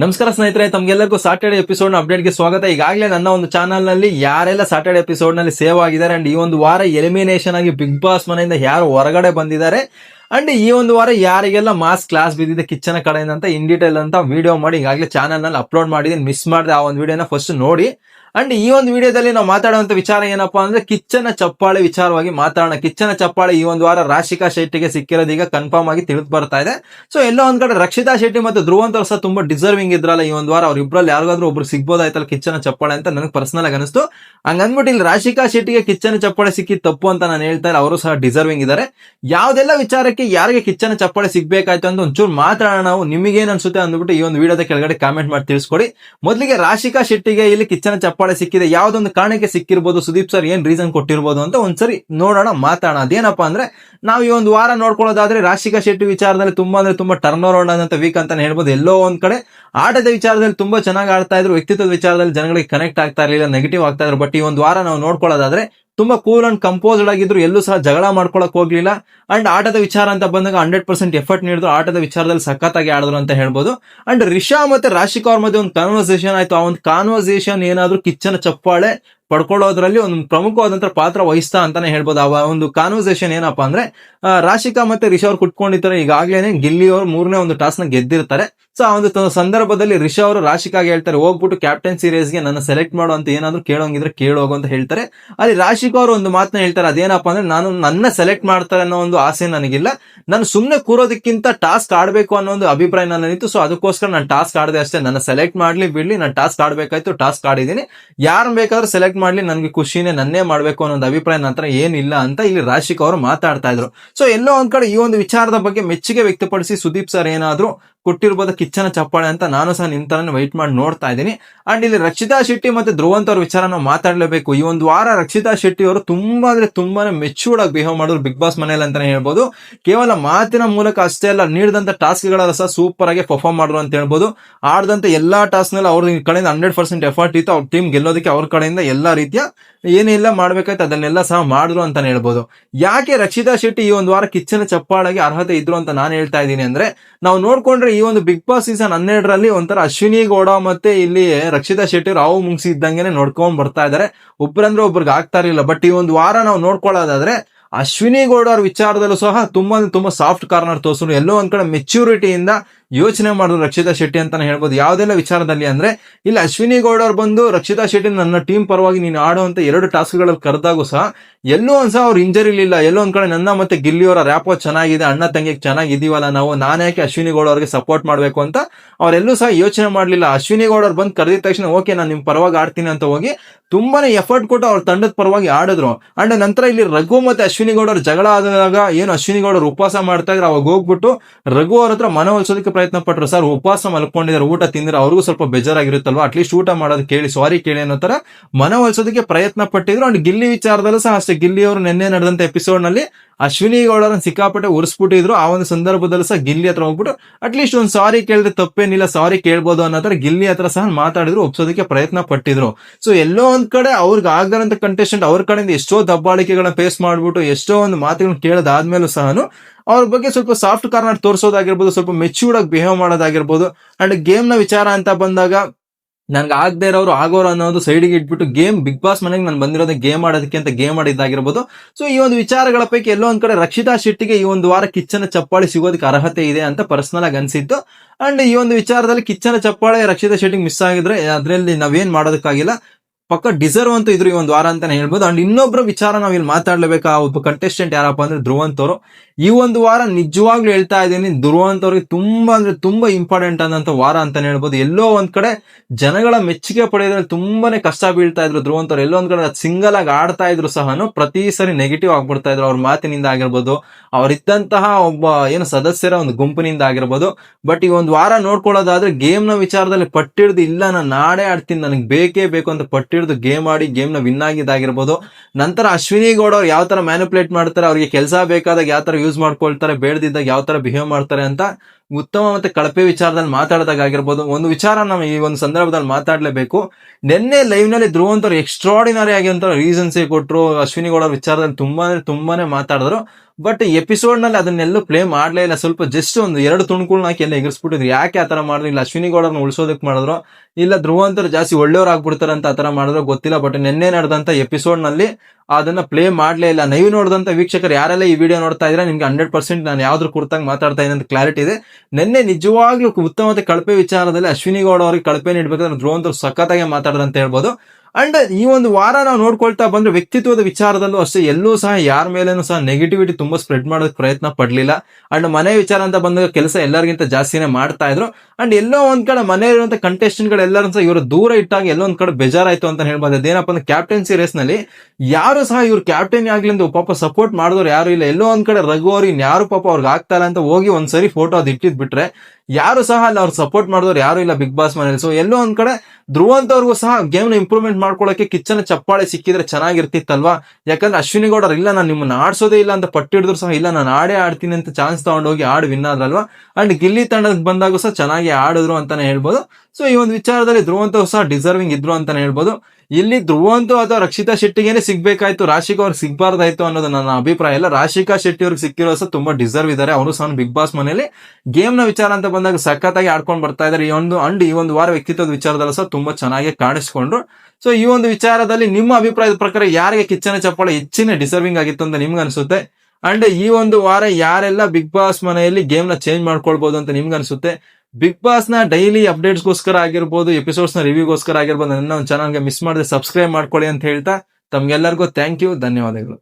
ನಮಸ್ಕಾರ ಸ್ನೇಹಿತರೆ, ತಮ್ಗೆಲ್ಲರಿಗೂ Saturday episode ಅಪ್ಡೇಟ್ಗೆ ಸ್ವಾಗತ. ಈಗಾಗಲೇ ನನ್ನ ಒಂದು ಚಾನಲ್ನಲ್ಲಿ ಯಾರೆಲ್ಲ ಸಾಟರ್ಡೆ ಎಪಿಸೋಡ್ನಲ್ಲಿ ಸೇವ್ ಆಗಿದ್ದಾರೆ ಅಂಡ್ ಈ ಒಂದು ವಾರ ಎಲಿಮಿನೇಷನ್ ಆಗಿ ಬಿಗ್ ಬಾಸ್ ಮನೆಯಿಂದ ಯಾರು ಹೊರಗಡೆ ಬಂದಿದ್ದಾರೆ ಅಂಡ್ ಈ ಒಂದು ವಾರ ಯಾರಿಗೆಲ್ಲ ಮಾಸ್ ಕ್ಲಾಸ್ ಬಿದ್ದಿದೆ ಕಿಚ್ಚನ ಕಡೆಯಿಂದ ಅಂತ ಇನ್ ಡೀಟೇಲ್ ಅಂತ ವಿಡಿಯೋ ಮಾಡಿ ಈಗಾಗಲೇ ಚಾನಲ್ನಲ್ಲಿ ಅಪ್ಲೋಡ್ ಮಾಡಿದ್ದೀನಿ. ಮಿಸ್ ಮಾಡಿದೆ ಆ ಒಂದು ವಿಡಿಯೋನ ಫಸ್ಟ್ ನೋಡಿ. ಅಂಡ್ ಈ ಒಂದು ವಿಡಿಯೋದಲ್ಲಿ ನಾವು ಮಾತಾಡುವಂತ ವಿಚಾರ ಏನಪ್ಪಾ ಅಂದ್ರೆ ಕಿಚ್ಚನ ಚಪ್ಪಾಳೆ ವಿಚಾರವಾಗಿ ಮಾತಾಡೋಣ. ಕಿಚ್ಚನ ಚಪ್ಪಾಳೆ ಈ ಒಂದು ವಾರ ರಾಶಿಕಾ ಶೆಟ್ಟಿಗೆ ಸಿಕ್ಕಿರೋದು ಈಗ ಕನ್ಫರ್ಮ್ ಆಗಿ ತಿಳಿದು ಬರ್ತಾ ಇದೆ. ಸೊ ಎಲ್ಲೋ ಒಂದ್ ಕಡೆ ರಕ್ಷಿತಾ ಶೆಟ್ಟಿ ಮತ್ತು ಧ್ರುವಂತ ಸಹ ತುಂಬಾ ಡಿಸರ್ವಿಂಗ್ ಇದ್ರಲ್ಲ ಈ ಒಂದು ವಾರ. ಅವ್ರ ಇಬ್ಬರಲ್ಲಿ ಯಾರಿಗಾದ್ರೂ ಒಬ್ರು ಸಿಗ್ಬೋದಾಯ್ತಲ್ಲ ಕಿಚ್ಚನ ಚಪ್ಪಾಳೆ ಅಂತ ನನಗೆ ಪರ್ಸನಲ್ ಆಗಿ ಅನಿಸ್ತು. ಹಂಗಂದ್ಬಿಟ್ಟು ಇಲ್ಲಿ ರಾಶಿಕಾ ಶೆಟ್ಟಿಗೆ ಕಿಚ್ಚನ ಚಪ್ಪಾಳೆ ಸಿಕ್ಕಿ ತಪ್ಪು ಅಂತ ನಾನು ಹೇಳ್ತಾ ಅವರು ಸಹ ಡಿಸರ್ವಿಂಗ್ ಇದ್ದಾರೆ ಯಾವ್ದೆಲ್ಲ ವಿಚಾರಕ್ಕೆ ಯಾರಿಗೆ ಕಿಚ್ಚನ ಚಪ್ಪಾಳೆ ಸಿಗ್ಬೇಕಾಯ್ತು ಅಂತ ಒಂಚೂರು ಮಾತಾಡೋಣ ನಾವು. ನಿಮಗೇನ್ ಅನ್ಸುತ್ತೆ ಅಂದ್ಬಿಟ್ಟು ಈ ಒಂದು ವಿಡಿಯೋದ ಕೆಳಗಡೆ ಕಾಮೆಂಟ್ ಮಾಡಿ ತಿಳಿಸ್ಕೊಡಿ. ಮೊದಲಿಗೆ ರಾಶಿಕಾ ಶೆಟ್ಟಿಗೆ ಇಲ್ಲಿ ಕಿಚ್ಚನ ಚಪ್ಪಾಳೆ ಸಿಕ್ಕಿದೆ, ಯಾವ್ದೊಂದು ಕಾರಣಕ್ಕೆ ಸಿಕ್ಕಿರ್ಬೋದು, ಸುದೀಪ್ ಸರ್ ಏನ್ ರೀಸನ್ ಕೊಟ್ಟಿರ್ಬೋದು ಅಂತ ಒಂದ್ಸರಿ ನೋಡೋಣ, ಮಾತಾಡೋಣ. ಅದೇನಪ್ಪ ಅಂದ್ರೆ, ನಾವು ಈ ಒಂದು ವಾರ ನೋಡ್ಕೊಳ್ಳೋದಾದ್ರೆ ರಾಶಿಕಾ ಶೆಟ್ಟಿ ವಿಚಾರದಲ್ಲಿ ತುಂಬಾ ಅಂದ್ರೆ ತುಂಬಾ ಟರ್ನ್ ಓವರ್ ಆದಂತ ವೀಕ್ ಅಂತ ಹೇಳ್ಬೋದು. ಎಲ್ಲೋ ಒಂದ್ ಕಡೆ ಆಟದ ವಿಚಾರದಲ್ಲಿ ತುಂಬಾ ಚೆನ್ನಾಗಿ ಆಡ್ತಾ ಇದ್ರು, ವ್ಯಕ್ತಿತ್ವದ ವಿಚಾರದಲ್ಲಿ ಜನಗಳಿಗೆ ಕನೆಕ್ಟ್ ಆಗ್ತಾ ಇರಲಿಲ್ಲ ನೆಗೆಟಿವ್ ಆಗ್ತಾ ಇದ್ರು. ಬಟ್ ಈ ಒಂದು ವಾರ ನಾವು ನೋಡ್ಕೊಳ್ಳೋದಾದ್ರೆ ತುಂಬಾ ಕೂಲ್ ಅಂಡ್ ಕಂಪೋಸ್ಡ್ ಆಗಿದ್ರು, ಎಲ್ಲೂ ಸಹ ಜಗಳ ಮಾಡ್ಕೊಳಕ್ ಹೋಗ್ಲಿಲ್ಲ. ಅಂಡ್ ಆಟದ ವಿಚಾರ ಅಂತ ಬಂದಾಗ ಹಂಡ್ರೆಡ್ ಪರ್ಸೆಂಟ್ ಎಫರ್ಟ್ ನೀಡಿದ್ರು. ಆಟದ ವಿಚಾರದಲ್ಲಿ ಸಖತ್ತಾಗಿ ಆಡಿದ್ರು ಅಂತ ಹೇಳ್ಬೋದು. ಅಂಡ್ ರಿಷಾ ಮತ್ತೆ ರಾಶಿಕಾ ಅವ್ರ ಮಧ್ಯೆ ಒಂದು ಕಾನ್ವರ್ಸೇಷನ್ ಆಯ್ತು. ಆ ಒಂದು ಕಾನ್ವರ್ಸೇಷನ್ ಏನಾದ್ರು ಕಿಚ್ಚನ ಚಪ್ಪಾಳೆ ಪಡ್ಕೊಳ್ಳೋದ್ರಲ್ಲಿ ಒಂದು ಪ್ರಮುಖವಾದಂತ ಪಾತ್ರ ವಹಿಸ್ತಾ ಅಂತಾನೆ ಹೇಳ್ಬೋದು. ಆ ಒಂದು ಕಾನ್ವರ್ಸೇಷನ್ ಏನಪ್ಪಾ ಅಂದ್ರೆ ರಾಶಿಕಾ ಮತ್ತೆ ರಿಷಾ ಅವ್ರು ಕುಟ್ಕೊಂಡಿರ್ತಾರೆ ಈಗಾಗ್ಲೇನೆ ಗಿಲ್ಲಿ ಅವರು ಮೂರನೇ ಒಂದು ಟಾಸ್ನ ಗೆದ್ದಿರ್ತಾರೆ. ಸೊ ಆ ಒಂದು ಸಂದರ್ಭದಲ್ಲಿ ರಿಷಾ ಅವರು ರಾಶಿಕಾಗೆ ಹೇಳ್ತಾರೆ, ಹೋಗ್ಬಿಟ್ಟು ಕ್ಯಾಪ್ಟನ್ಗೆ ನನ್ನ ಸೆಲೆಕ್ಟ್ ಮಾಡೋ ಅಂತ ಏನಾದ್ರು ಕೇಳೋಂಗಿದ್ರೆ ಕೇಳೋಗು ಅಂತ ಹೇಳ್ತಾರೆ. ಅಲ್ಲಿ ರಾಶಿಕಾ ಅವರು ಒಂದು ಮಾತನ್ನ ಹೇಳ್ತಾರೆ, ಅದೇನಪ್ಪ ಅಂದ್ರೆ ನಾನು ನನ್ನ ಸೆಲೆಕ್ಟ್ ಮಾಡ್ತಾರೆ ಅನ್ನೋ ಒಂದು ಆಸೆ ನನಗಿಲ್ಲ. ನಾನು ಸುಮ್ಮನೆ ಕೂರೋದಕ್ಕಿಂತ ಟಾಸ್ಕ್ ಆಡ್ಬೇಕು ಅನ್ನೋ ಒಂದು ಅಭಿಪ್ರಾಯ ನನ್ನಿತ್ತು ಸೊ ಅದಕ್ಕೋಸ್ಕರ ನಾನು ಟಾಸ್ಕ್ ಆಡದೆ ಅಷ್ಟೇ. ನನ್ನ ಸೆಲೆಕ್ಟ್ ಮಾಡ್ಲಿ, ಬಿಡ್ಲಿ, ನಾನು ಟಾಸ್ಕ್ ಆಡ್ಬೇಕಾಯ್ತು ಟಾಸ್ಕ್ ಆಡಿದ್ದೀನಿ. ಯಾರು ಬೇಕಾದ್ರೂ ಸೆಲೆಕ್ಟ್ ಮಾಡ್ಲಿ, ನನಗೆ ಖುಷಿನೇ ನನ್ನೇ ಮಾಡ್ಬೇಕು ಅನ್ನೋ ಒಂದು ಅಭಿಪ್ರಾಯ ನಂತರ ಏನಿಲ್ಲ ಅಂತ ಇಲ್ಲಿ ರಾಶಿಕ್ ಅವರು ಮಾತಾಡ್ತಾ ಇದ್ರು. ಸೊ ಎಲ್ಲೋ ಒಂದ್ ಕಡೆ ಈ ಒಂದು ವಿಚಾರದ ಬಗ್ಗೆ ಮೆಚ್ಚುಗೆ ವ್ಯಕ್ತಪಡಿಸಿ ಸುದೀಪ್ ಸರ್ ಏನಾದ್ರು ಕೊಟ್ಟಿರ್ಬೋದು ಕಿಚ್ಚನ ಚಪ್ಪಾಳೆ ಅಂತ ನಾನು ಸಹ ನಿಂತರನ್ನ ವೈಟ್ ಮಾಡಿ ನೋಡ್ತಾ ಇದ್ದೀನಿ. ಅಂಡ್ ಇಲ್ಲಿ ರಕ್ಷಿತಾ ಶೆಟ್ಟಿ ಮತ್ತೆ ಧ್ರುವಂತ ಅವ್ರ ವಿಚಾರ ನಾವು ಮಾತಾಡಲೇಬೇಕು. ಈ ಒಂದು ವಾರ ರಕ್ಷಿತಾ ಶೆಟ್ಟಿ ಅವರು ತುಂಬಾ ಅಂದ್ರೆ ತುಂಬಾನೇ ಮೆಚೂರ್ಡ್ ಆಗಿ ಬಿಹೇವ್ ಮಾಡಿದ್ರು ಬಿಗ್ ಬಾಸ್ ಮನೇಲಿ ಅಂತಾನೆ ಹೇಳ್ಬೋದು. ಕೇವಲ ಮಾತಿನ ಮೂಲಕ ಅಷ್ಟೇ ಅಲ್ಲ, ನೀಡಿದಂತ ಟಾಸ್ಕ್ಗಳ ಸಹ ಸೂಪರ್ ಆಗಿ ಪರ್ಫಾರ್ಮ್ ಮಾಡಿದ್ರು ಅಂತ ಹೇಳ್ಬೋದು. ಆಡದಂತ ಎಲ್ಲಾ ಟಾಸ್ಕ್ನಲ್ಲಿ ಅವ್ರ ಕಡೆಯಿಂದ ಹಂಡ್ರೆಡ್ ಪರ್ಸೆಂಟ್ ಎಫರ್ಟ್ ಇತ್ತು. ಅವ್ರ ಟೀಮ್ ಗೆಲ್ಲೋದಕ್ಕೆ ಅವ್ರ ಕಡೆಯಿಂದ ಎಲ್ಲಾ ರೀತಿಯ ಏನೆಲ್ಲ ಮಾಡ್ಬೇಕಾಯ್ತು. ಅದನ್ನೆಲ್ಲ ಸಹ ಮಾಡಿದ್ರು ಅಂತಾನೆ ಹೇಳ್ಬೋದು. ಯಾಕೆ ರಕ್ಷಿತಾ ಶೆಟ್ಟಿ ಈ ಒಂದು ವಾರ ಕಿಚ್ಚನ ಚಪ್ಪಾಳಾಗಿ ಅರ್ಹತೆ ಇದ್ರು ಅಂತ ನಾನು ಹೇಳ್ತಾ ಇದ್ದೀನಿ ಅಂದ್ರೆ, ನಾವು ನೋಡ್ಕೊಂಡ್ರೆ ಈ ಒಂದು ಬಿಗ್ ಬಾಸ್ ಸೀಸನ್ ಹನ್ನೆರಡರಲ್ಲಿ ಒಂಥರ ಅಶ್ವಿನಿ ಗೌಡ ಮತ್ತೆ ಇಲ್ಲಿ ರಕ್ಷಿತಾ ಶೆಟ್ಟಿ ರಾವು ಮುಂಗ್ಸಿ ಇದ್ದಂಗೆ ನೋಡ್ಕೊಂಡ್ ಬರ್ತಾ ಇದಾರೆ. ಒಬ್ರಂದ್ರೆ ಒಬ್ರಿಗೆ ಆಗ್ತಾ ಇರಲಿಲ್ಲ. ಬಟ್ ಈ ಒಂದು ವಾರ ನಾವು ನೋಡ್ಕೊಳ್ಳೋದಾದ್ರೆ ಅಶ್ವಿನಿ ಗೌಡ ಅವ್ರ ವಿಚಾರದಲ್ಲೂ ಸಹ ತುಂಬಾ ತುಂಬಾ ಸಾಫ್ಟ್ ಕಾರ್ನರ್ ತೋರಿಸಿದ್ರು. ಎಲ್ಲೋ ಒಂದ್ ಕಡೆ ಮೆಚ್ಯೂರಿಟಿಯಿಂದ ಯೋಚನೆ ಮಾಡಿದ್ರು ರಕ್ಷಿತಾ ಶೆಟ್ಟಿ ಅಂತಾನೆ ಹೇಳ್ಬೋದು. ಯಾವುದೆಲ್ಲ ವಿಚಾರದಲ್ಲಿ ಅಂದ್ರೆ, ಇಲ್ಲಿ, ಅಶ್ವಿನಿ ಗೌಡ ಅವ್ರು ಬಂದು ರಕ್ಷಿತಾ ಶೆಟ್ಟಿ ನನ್ನ ಟೀಮ್ ಪರವಾಗಿ ನೀನು ಆಡುವಂತ ಎರಡು ಟಾಸ್ಕ್ಗಳಲ್ಲಿ ಕರೆದಾಗೂ ಸಹ, ಎಲ್ಲೋ ಒಂದ್ಸ ಅವ್ರು ಇಂಜರಿಲಿಲ್ಲ ಎಲ್ಲೋ ಒಂದ್ ಕಡೆ ನನ್ನ ಮತ್ತೆ ಗಿಲ್ಲಿಯವರ ರ್ಯಾಪೋ ಚೆನ್ನಾಗಿದೆ, ಅಣ್ಣ ತಂಗಿಗೆ ಚೆನ್ನಾಗಿದೀವಲ್ಲ ನಾವು ನಾನ್ಯಾಕೆ ಅಶ್ವಿನಿ ಗೌಡ ಅವ್ರಿಗೆ ಸಪೋರ್ಟ್ ಮಾಡ್ಬೇಕು ಅಂತ ಅವರೆಲ್ಲೂ ಸಹ ಯೋಚನೆ ಮಾಡ್ಲಿಲ್ಲ. ಅಶ್ವಿನಿ ಗೌಡ ಅವ್ರು ಬಂದು ಕರೆದಿದ ತಕ್ಷಣ, ಓಕೆ, ನಾನು ನಿಮ್ ಪರವಾಗಿ ಆಡ್ತೀನಿ ಅಂತ ಹೋಗಿ ತುಂಬಾನೇ ಎಫರ್ಟ್ ಕೊಟ್ಟು ಅವ್ರ ತಂಡದ ಪರವಾಗಿ ಆಡಿದ್ರು. ಅಂಡ್ ನಂತರ ಇಲ್ಲಿ ರಘು ಮತ್ತೆ ಅಶ್ವಿನಿ ಗೌಡ ಅವ್ರ ಜಗಳ ಆದಾಗ ಏನು ಅಶ್ವಿನಿ ಗೌಡ ಉಪವಾಸ ಮಾಡ್ತಾ ಇದ್ರೆ ಅವಾಗ ಹೋಗ್ಬಿಟ್ಟು ರಘು ಅವ್ರ ಹತ್ರ ಮನವೊಲಿಸೋದಕ್ಕೆ ಪ್ರಯತ್ನ ಪಟ್ರು ಸರ್, ಉಪವಾಸ ಮಲ್ಕೊಂಡಿದ್ದಾರೆ, ಊಟ ತಿಂದ್ರೆ ಅವ್ರಿಗೂ ಸ್ವಲ್ಪ ಬೇಜಾರಾಗಿರುತ್ತಲ್ವಾ? ಅಟ್ಲೀಸ್ಟ್ ಊಟ ಮಾಡೋದು ಕೇಳಿ ಸಾರಿ ಕೇಳಿ ಅನ್ನೋ ತರ ಮನವೊಲಿಸೋದಕ್ಕೆ ಪ್ರಯತ್ನ ಪಟ್ಟಿದ್ರು ಅಂಡ್ ಗಿಲ್ಲಿ ವಿಚಾರದಲ್ಲೂ ಸಹ ಅಷ್ಟೇ. ಗಿಲ್ಲಿ ಅವರು ನಿನ್ನೆ ನಡೆದಂತ ಎಪಿಸೋಡ್ನಲ್ಲಿ ಅಶ್ವಿನಿ ಗೌಡರನ್ನ ಸಿಕ್ಕಾಪಟ್ಟೆ ಉರಿಸ್ಬಿಟ್ಟಿದ್ರು. ಆ ಒಂದು ಸಂದರ್ಭದಲ್ಲೂ ಸಹ ಗಿಲ್ಲಿ ಹತ್ರ ಹೋಗ್ಬಿಟ್ಟು ಅಟ್ಲೀಸ್ಟ್ ಒಂದು ಸಾರಿ ಕೇಳಿದ್ರೆ ತಪ್ಪೇನಿಲ್ಲ ಸಾರಿ ಕೇಳ್ಬೋದು ಅನ್ನೋ ತರ ಗಿಲ್ಲಿ ಹತ್ರ ಸಹ ಮಾತಾಡಿದ್ರು, ಒಪ್ಸೋದಕ್ಕೆ ಪ್ರಯತ್ನ ಪಟ್ಟಿದ್ರು. ಸೊ ಎಲ್ಲೋ ಒಂದ್ ಕಡೆ ಅವ್ರಿಗೆ ಆಗದಂತ ಕಂಟೆಸ್ಟೆಂಟ್ ಅವ್ರ ಕಡೆಯಿಂದ ಎಷ್ಟೋ ದಬ್ಬಾಳಿಕೆಗಳನ್ನ ಫೇಸ್ ಮಾಡ್ಬಿಟ್ಟು, ಎಷ್ಟೋ ಒಂದು ಮಾತುಗಳನ್ನ ಕೇಳದಾದ್ಮೇಲೂ ಸಹ ಅವ್ರ ಬಗ್ಗೆ ಸ್ವಲ್ಪ ಸಾಫ್ಟ್ ಕಾರ್ನರ್ ತೋರಿಸೋದಾಗಿರ್ಬೋದು, ಸ್ವಲ್ಪ ಮೆಚ್ಯೂರ್ಡ್ ಆಗಿ ಬಿಹೇವ್ ಮಾಡೋದಾಗಿರ್ಬೋದು. ಅಂಡ್ ಗೇಮ್ನ ವಿಚಾರ ಅಂತ ಬಂದಾಗ ನನ್ಗೆ ಆಗದೆ ಇರೋರು ಆಗೋರು ಅನ್ನೋದು ಸೈಡ್ಗೆ ಇಟ್ಬಿಟ್ಟು ಗೇಮ್ ಬಿಗ್ ಬಾಸ್ ಮನೆಗೆ ನಾನು ಬಂದಿರೋದು ಗೇಮ್ ಆಡೋದಕ್ಕೆ ಅಂತ ಗೇಮ್ ಆಡಿದ್ದಾಗಿರ್ಬೋದು. ಸೊ ಈ ಒಂದು ವಿಚಾರಗಳ ಪೈಕಿ ಎಲ್ಲೋ ಒಂದ್ ಕಡೆ ರಕ್ಷಿತಾ ಶೆಟ್ಟಿಗೆ ಈ ಒಂದು ವಾರ ಕಿಚ್ಚನ ಚಪ್ಪಾಳಿ ಸಿಗೋದಕ್ಕೆ ಅರ್ಹತೆ ಇದೆ ಅಂತ ಪರ್ಸನಲ್ ಆಗಿ ಅನ್ಸಿತ್ತು. ಅಂಡ್ ಈ ಒಂದು ವಿಚಾರದಲ್ಲಿ ಕಿಚ್ಚನ ಚಪ್ಪಾಳೆ ರಕ್ಷಿತಾ ಶೆಟ್ಟಿಗೆ ಮಿಸ್ ಆಗಿದ್ರೆ ಅದರಲ್ಲಿ ನಾವೇನ್ ಮಾಡೋದಕ್ಕಾಗಿಲ್ಲ. ಪಕ್ಕ ಡಿಸರ್ವ್ ಅಂತ ಇದ್ರು ಈ ಒಂದು ವಾರ ಅಂತಾನೆ ಹೇಳ್ಬೋದು. ಅಂಡ್ ಇನ್ನೊಬ್ಬರ ವಿಚಾರ ನಾವ್ ಇಲ್ಲಿ ಮಾತಾಡ್ಲೇಬೇಕು ಆ ಒಬ್ಬ ಕಂಟೆಸ್ಟೆಂಟ್ ಯಾರಪ್ಪ ಅಂದ್ರೆ ಧ್ರುವಂತ್ ಅವರು. ಈ ಒಂದು ವಾರ ನಿಜವಾಗ್ಲೂ ಹೇಳ್ತಾ ಇದ್ದೀನಿ, ದುರ್ವಂತವ್ರಿಗೆ ತುಂಬಾ ಅಂದ್ರೆ ತುಂಬಾ ಇಂಪಾರ್ಟೆಂಟ್ ಆದಂತ ವಾರ ಅಂತಾನೆ ಹೇಳ್ಬೋದು. ಎಲ್ಲೋ ಒಂದ್ ಕಡೆ ಜನಗಳ ಮೆಚ್ಚುಗೆ ಪಡೆಯೋದ್ರಲ್ಲಿ ತುಂಬಾನೇ ಕಷ್ಟ ಬೀಳ್ತಾ ಇದ್ರು ಧ್ರುವಂತವ್ರು ಎಲ್ಲೋ ಒಂದ್ ಕಡೆ ಸಿಂಗಲ್ ಆಗಿ ಆಡ್ತಾ ಇದ್ರು ಸಹ ಪ್ರತಿ ಸರಿ ನೆಗೆಟಿವ್ ಆಗ್ಬಿಡ್ತಾ ಇದ್ರು. ಅವ್ರ ಮಾತಿನಿಂದ ಆಗಿರ್ಬೋದು, ಅವರಿದ್ದಂತಹ ಒಬ್ಬ ಏನು ಸದಸ್ಯರ ಒಂದು ಗುಂಪಿನಿಂದ ಆಗಿರ್ಬೋದು. ಬಟ್ ಈ ಒಂದು ವಾರ ನೋಡ್ಕೊಳ್ಳೋದಾದ್ರೆ ಗೇಮ್ನ ವಿಚಾರದಲ್ಲಿ ಪಟ್ಟಿಡ್ದು, ಇಲ್ಲ ನಾನು ನಾಡೇ ಆಡ್ತೀನಿ, ನನಗೆ ಬೇಕೇ ಬೇಕು ಅಂತ ಪಟ್ಟಿಡ್ದು ಗೇಮ್ ಆಡಿ ಗೇಮ್ನ ವಿನ್ ಆಗಿದ್ದಾಗಿರ್ಬೋದು. ನಂತರ ಅಶ್ವಿನಿ ಗೌಡ ಅವ್ರು ಯಾವ ತರ ಮ್ಯಾನಿಪುಲೇಟ್ ಮಾಡ್ತಾರೆ, ಅವ್ರಿಗೆ ಕೆಲಸ ಬೇಕಾದಾಗ ಯಾವ ತರ ಯೂಸ್ ಮಾಡ್ಕೊಳ್ತಾರೆ ಬೇಡದಿದ್ದಾಗ ಯಾವ ತರ ಬಿಹೇವ್ ಮಾಡ್ತಾರೆ ಅಂತ ಉತ್ತಮ ಮತ್ತೆ ಕಳಪೆ ವಿಚಾರದಲ್ಲಿ ಮಾತಾಡಿದಾಗ ಆಗಿರ್ಬೋದು, ಒಂದು ವಿಚಾರ ನಾವು ಈ ಒಂದು ಸಂದರ್ಭದಲ್ಲಿ ಮಾತಾಡಲೇಬೇಕು. ನಿನ್ನೆ ಲೈವ್ನಲ್ಲಿ ಧ್ರುವಂತರು ಎಕ್ಸ್ಟ್ರಾಡಿನರಿ ಆಗಿರುವಂತ ರೀಸನ್ಸ್ ಕೊಟ್ಟರು ಅಶ್ವಿನಿ ಗೌಡರ ವಿಚಾರದಲ್ಲಿ ತುಂಬಾ ತುಂಬಾನೇ ಮಾತಾಡಿದ್ರು. ಬಟ್ ಎಪಿಸೋಡ್ನಲ್ಲಿ ಅದನ್ನೆಲ್ಲೂ ಪ್ಲೇ ಮಾಡಲೇ ಇಲ್ಲ. ಸ್ವಲ್ಪ ಜಸ್ಟ್ ಒಂದು ಎರಡು ತುಣುಕುಗಳನ್ನ ಹಾಕಿ ಎಲ್ಲ ಎಗರ್ಸ್ಬಿಟ್ಟಿದ್ರು. ಯಾಕೆ ಆತರ ಮಾಡಿದ್ರು? ಇಲ್ಲ, ಅಶ್ವಿನಿ ಗೌಡರ್ನ ಉಳಿಸೋದಕ್ಕೆ ಮಾಡಿದ್ರು. ಇಲ್ಲ, ಧ್ರುವಂತರು ಜಾಸ್ತಿ ಒಳ್ಳೆಯವ್ರು ಅಂತ ಆತರ ಮಾಡಿದ್ರು. ಗೊತ್ತಿಲ್ಲ ಬಟ್ ನಿನ್ನೆ ನಡೆದಂತ ಎಪಿಸೋಡ್ನಲ್ಲಿ ಅದನ್ನ ಪ್ಲೇ ಮಾಡಲೇ ಇಲ್ಲ. ನೀವು ನೋಡಿದಂತ ವೀಕ್ಷಕರು ಯಾರೆಲ್ಲ ಈ ವಿಡಿಯೋ ನೋಡ್ತಾ ಇದ್ರೆ ನಿಮ್ಗೆ ಹಂಡ್ರೆಡ್ ಪರ್ಸೆಂಟ್ ನಾನು ಯಾವ್ದ್ರ ಕುರಿತಾಗಿ ಮಾತಾಡ್ತಾ ಇದ್ದೀನಿ ಅಂತ ಕ್ಲಾರಿಟಿ ಇದೆ. ನಿನ್ನೆ ನಿಜವಾಗ್ಲೂ ಉತ್ತಮತೆ ಕಳಪೆ ವಿಚಾರದಲ್ಲಿ ಅಶ್ವಿನಿ ಗೌಡ ಅವ್ರಿಗೆ ಕಳಪೆ ನೀಡಬೇಕಾದ್ರೆ ಧ್ರುವಂತರು ಸಖತ್ತಾಗಿ ಮಾತಾಡದಂತ ಹೇಳ್ಬೋದು. ಅಂಡ್ ಈ ಒಂದು ವಾರ ನಾವು ನೋಡ್ಕೊಳ್ತಾ ಬಂದ್ರೆ ವ್ಯಕ್ತಿತ್ವದ ವಿಚಾರದಲ್ಲೂ ಅಷ್ಟೇ, ಎಲ್ಲೂ ಸಹ ಯಾರ ಮೇಲೇನು ಸಹ ನೆಗೆಟಿವಿಟಿ ತುಂಬಾ ಸ್ಪ್ರೆಡ್ ಮಾಡೋದಕ್ಕೆ ಪ್ರಯತ್ನ ಪಡ್ಲಿಲ್ಲ. ಅಂಡ್ ಮನೆ ವಿಚಾರ ಅಂತ ಬಂದಾಗ ಕೆಲಸ ಎಲ್ಲರಿಗಿಂತ ಜಾಸ್ತಿನೇ ಮಾಡ್ತಾ ಇದ್ರು. ಅಂಡ್ ಎಲ್ಲೋ ಒಂದ್ ಕಡೆ ಮನೆಯಲ್ಲಿರುವಂತ ಕಂಟೆಸ್ಟೆಂಟ್ಗಳು ಎಲ್ಲರೂ ಸಹ ಇವರು ದೂರ ಇಟ್ಟಾಗ ಎಲ್ಲೋ ಒಂದ್ ಕಡೆ ಬೇಜಾರಾಯ್ತು ಅಂತ ಹೇಳ್ಬೋದು. ಅದೇನಪ್ಪ ಅಂದ್ರೆ ಕ್ಯಾಪ್ಟನ್ಸಿ ರೇಸ್ನಲ್ಲಿ ಯಾರು ಸಹ ಇವ್ರು ಕ್ಯಾಪ್ಟನ್ ಆಗ್ಲಿ ಅಂತ ಪಾಪ ಸಪೋರ್ಟ್ ಮಾಡಿದವ್ರು ಯಾರು ಇಲ್ಲ. ಎಲ್ಲೋ ಒಂದ್ ಕಡೆ ರಘು ಅವ್ರು ಯಾರು ಪಾಪ ಅವ್ರಿಗೆ ಆಗ್ತಾ ಇಲ್ಲ ಅಂತ ಹೋಗಿ ಒಂದ್ಸರಿ ಫೋಟೋ ಅದು ಇಟ್ಟಿದ್ ಬಿಟ್ರೆ ಯಾರು ಸಹ ಅಲ್ಲಿ ಅವ್ರು ಸಪೋರ್ಟ್ ಮಾಡಿದವ್ರು ಯಾರು ಇಲ್ಲ ಬಿಗ್ ಬಾಸ್ ಮನೇಲಿ. ಸೊ ಎಲ್ಲೋ ಒಂದ್ ಕಡೆ ಧ್ರುವಂತವ್ರಿಗೂ ಸಹ ಗೇಮ್ನ ಇಂಪ್ರೂವ್ಮೆಂಟ್ ಮಾಡ್ಕೊಳ್ಳೋಕೆ ಕಿಚ್ಚನ ಚಪ್ಪಾಳೆ ಸಿಕ್ಕಿದ್ರೆ ಚೆನ್ನಾಗಿರ್ತಿತ್ತಲ್ವಾ? ಯಾಕಂದ್ರೆ ಅಶ್ವಿನಿ ಗೌಡರ್, ಇಲ್ಲ, ನಾನು ನಿಮ್ಮನ್ನ ಆಡ್ಸೋದೇ ಇಲ್ಲ ಅಂತ ಪಟ್ಟಿಡಿದ್ರು ಸಹ, ಇಲ್ಲ, ನಾನು ಆಡೇ ಆಡ್ತೀನಿ ಅಂತ ಚಾನ್ಸ್ ತಗೊಂಡೋಗಿ ಆಡ್ ವಿನ್ ಆದ್ರಲ್ವಾ? ಅಂಡ್ ಗಿಲ್ಲಿ ತಂಡಕ್ಕೆ ಬಂದಾಗೂ ಸಹ ಚೆನ್ನಾಗಿ ಆಡಿದ್ರು ಅಂತಾನೆ ಹೇಳ್ಬೋದು. ಸೊ ಈ ಒಂದು ವಿಚಾರದಲ್ಲಿ ಧ್ರುವಂತವ್ರು ಸಹ ಡಿಸರ್ವಿಂಗ್ ಇದ್ರು ಅಂತಾನೆ ಹೇಳ್ಬೋದು. ಇಲ್ಲಿ ಧ್ರುವಂತು ಅಥವಾ ರಕ್ಷಿತಾ ಶೆಟ್ಟಿಗೇನೆ ಸಿಗ್ಬೇಕಾಯ್ತು. ರಾಶಿಕಾ ಅವ್ರಿಗೆ ಸಿಗ್ಬಾರ್ದಾಯ್ತು ಅನ್ನೋದು ನನ್ನ ಅಭಿಪ್ರಾಯ ಇಲ್ಲ. ರಾಶಿಕಾ ಶೆಟ್ಟಿ ಅವ್ರಿಗೆ ಸಿಕ್ಕಿರೋ ಸಹ ತುಂಬಾ ಡಿಸರ್ವ್ ಇದ್ದಾರೆ ಅವರು ಸಹ ಬಿಗ್ ಬಾಸ್ ಮನೆಯಲ್ಲಿ. ಗೇಮ್ನ ವಿಚಾರ ಅಂತ ಬಂದಾಗ ಸಖತ್ತಾಗಿ ಆಡ್ಕೊಂಡು ಬರ್ತಾ ಇದ್ದಾರೆ ಈ ಒಂದು ಅಂಡ್ ಈ ಒಂದು ವಾರ ವ್ಯಕ್ತಿತ್ವದ ವಿಚಾರದಲ್ಲೂ ಸಹ ತುಂಬಾ ಚೆನ್ನಾಗಿ ಕಾಣಿಸ್ಕೊಂಡ್ರು. ಸೊ ಈ ಒಂದು ವಿಚಾರದಲ್ಲಿ ನಿಮ್ಮ ಅಭಿಪ್ರಾಯದ ಪ್ರಕಾರ ಯಾರಿಗೆ ಕಿಚ್ಚನ ಚಪ್ಪಾಳ ಹೆಚ್ಚಿನ ಡಿಸರ್ವಿಂಗ್ ಆಗಿತ್ತು ಅಂತ ನಿಮ್ಗೆ ಅನಿಸುತ್ತೆ? ಅಂಡ್ ಈ ಒಂದು ವಾರ ಯಾರೆಲ್ಲ ಬಿಗ್ ಬಾಸ್ ಮನೆಯಲ್ಲಿ ಗೇಮ್ನ ಚೇಂಜ್ ಮಾಡ್ಕೊಳ್ಬಹುದು ಅಂತ ನಿಮ್ಗೆ ಅನ್ಸುತ್ತೆ? ಬಿಗ್ ಬಾಸ್ನ ಡೈಲಿ ಅಪ್ಡೇಟ್ಸ್ಗೋಸ್ಕರ ಆಗಿರ್ಬೋದು ಎಪಿಸೋಡ್ಸ್ನ ರಿವ್ಯೂಗೋಸ್ಕರ ಆಗಿರ್ಬೋದು, ನನ್ನ ಒಂದು ಚಾನಲ್ಗೆ ಮಿಸ್ ಮಾಡದೆ ಸಬ್ಸ್ಕ್ರೈಬ್ ಮಾಡ್ಕೊಳ್ಳಿ ಅಂತ ಹೇಳ್ತಾ, ತಮ್ಗೆಲ್ಲರಿಗೂ ಥ್ಯಾಂಕ್ ಯು ಧನ್ಯವಾದಗಳು.